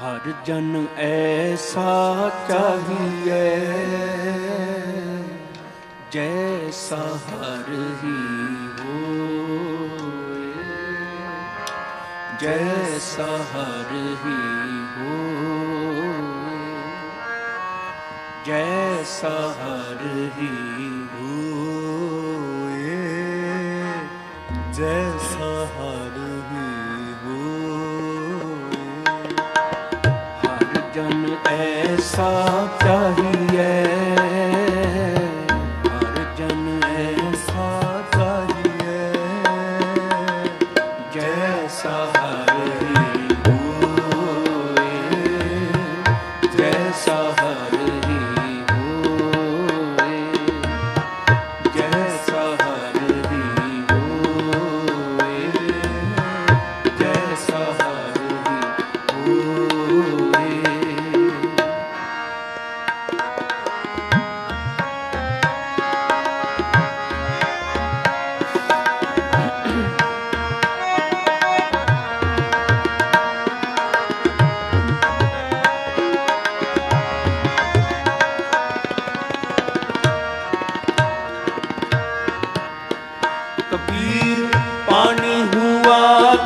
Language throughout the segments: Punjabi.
ਹਰ ਜਨ ਐਸਾ ਚਾਹੀਏ ਜੈਸਾ ਹਰ ਹੀ ਹੋਏ। ਜੈਸਾ ਹਰ ਹੀ ਹੋਏ। ਜੈਸਾ ਹਰ ਹੀ ਹੋਏ। ਜੈਸਾ ਹਰ ਐਸਾ ਚਾਹੀਏ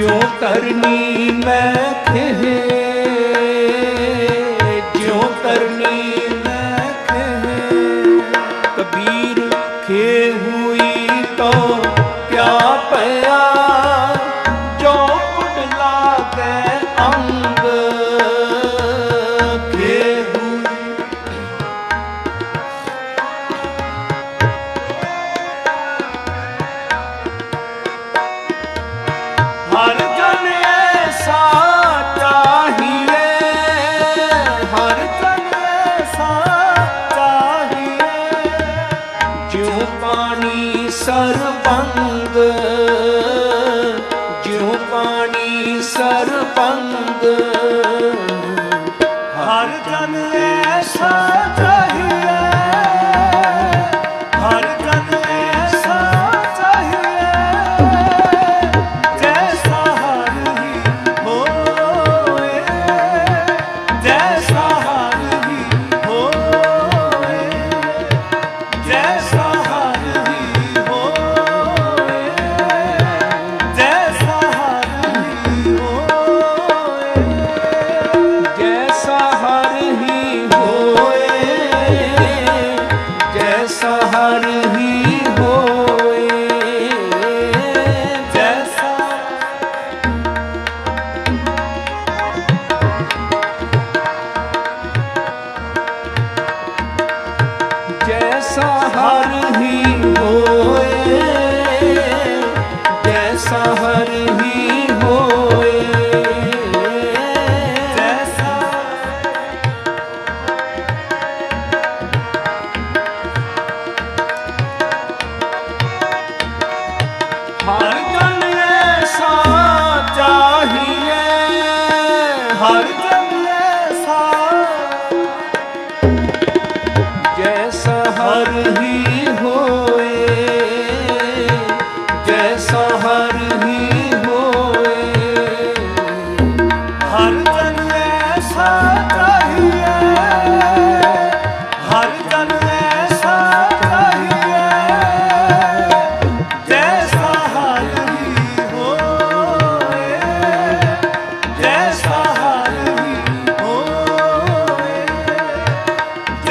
ਜੋ ਕਰਨੀ ਮੈਂ ਸਰਪੰਗ ਹਰ ਜਨ ਐਸਾ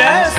Yes.